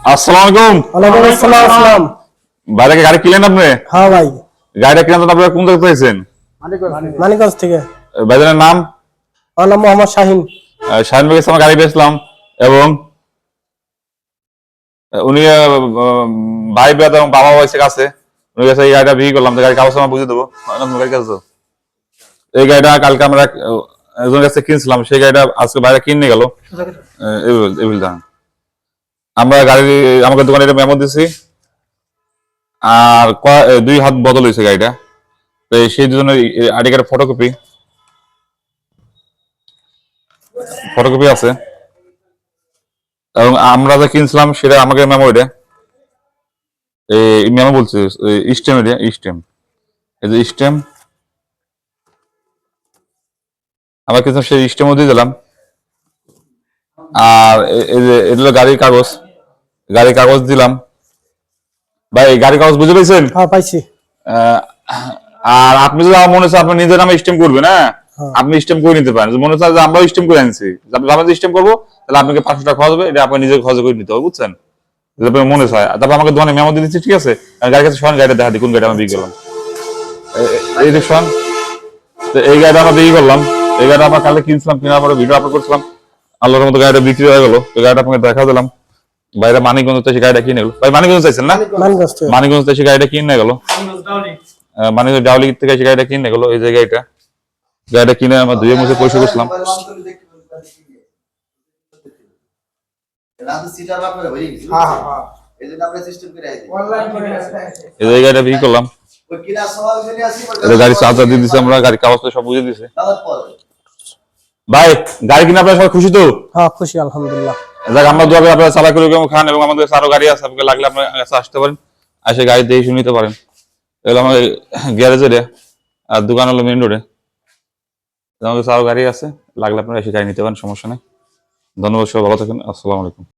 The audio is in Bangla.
আসসালামু আলাইকুম আসসালাম আসসালাম বাইরে গাড়ি কিনলেন আপনি হ্যাঁ ভাই গাড়িটা কিনে তো কোন জায়গায় পেয়েছেন মানিকগঞ্জ থেকে ভাইজানের নাম আমার নাম মোহাম্মদ শাহিন শাহিন ভাইয়ের সামনে গাড়ি পেয়েছিলাম এবং উনি ভাই বেদ এবং বাবা বয়সে কাছে উনি কাছে এই গাড়িটা বিক্রি করলাম গাড়ি কাগজ আমার বুঝে দেবো গাড়ি কাছে এই গাড়িটা কালকে আমরা এক- একজনের কাছে কিনছিলাম সেই গাড়িটা আজকে বাইরে কিনে গেল এবিল আমরা গাড়ি আমাকে দোকানে এটা মেমো দিছি। আর দুই হাত বদল হয়েছে গাড়িটা। তো সেই দুজনের আইডি কার্ডের ফটোকপি ফটোকপি আছে। এবং আমরা যা কিনছিলাম, সেটা আমাকে মেমো এটা। এই মেমো বলছে স্টেম এটা, স্টেম। এই যে স্টেম। আমরা কিন্তু সেই স্টেমও দিয়ে দিলাম। আর এই যে, এগুলো গাড়ির কাগজ। গাড়ির কাগজ দিলাম। ভাই গাড়ির কাগজ বুঝে পেয়েছেন হ্যাঁ পাইছি। আর আপনি যদি আমার মনে হচ্ছে আপনি নিজের নামে স্টেম করবেন হ্যাঁ? হ্যাঁ। আপনি স্টেম করে নিতে পারেন। যদি মনে হচ্ছে যে আমরাও স্টেম করে আনছি আমরা স্টেম করব তাহলে আপনাকে পাঁচশো টাকা খরচ হবে এটা আপনি নিজের খরচ করে নিতে হবে বুঝছেন? যদি আপনার মনে হয় তারপর আমাকে দোকানে মেমো দিয়ে দিচ্ছি ঠিক আছে? গাড়ির কাছে শোন গাড়িটা দেখা দিই কোন গাড়ি আমি বিক্রি করলাম। এই যে শোন তো এই গাড়িটা আমরা বিক্রি করলাম। এই গাড়িটা আমরা কালে কিনছিলাম কেনার পরে ভিডিও আপলোড করছিলাম। আল্লাহর মতো গাড়িটা বিক্রি হয়ে গেল। এই গাড়িটা আপনাকে দেখা দিলাম। বাইরে মানিকগঞ্জ থেকে সেই গাড়িটা কিনে গেল ভাই মানিকগঞ্জ চাইছেন না? মানিকগঞ্জ। থেকে। মানিকগঞ্জ গাড়িটা কিনে গেল? মানে ডাউলি। থেকে গাড়িটা কিনে গেলো এই যে গাড়িটা। গাড়িটা কিনে আমরা দুই মুখে পয়সা করছিলাম। এই যে গাড়িটা বিক্রি করলাম। এই যে গাড়ি চার্জার দিয়ে দিছে আমরা গাড়ি কাগজ সব বুঝে দিছে। ভাই গাড়ি কিনে আপনার সবাই খুশি তো? হ্যাঁ খুশি আলহামদুলিল্লাহ। দেখ আমরা দোয়া করি আপনারা চালা করে খান এবং আমাদের আরও গাড়ি আছে, আপনাকে লাগলে আপনার কাছে আসতে পারেন। এসে গাড়ি দিয়ে শুনে নিতে পারেন। এগুলো আমাদের গ্যারেজের আর দোকান হলো মেন রোডে। আমাদের আরও গাড়ি আছে, লাগলে আপনারা এসে গাড়ি নিতে পারেন, সমস্যা নেই। ধন্যবাদ সব ভালো থাকেন, আসসালামু আলাইকুম।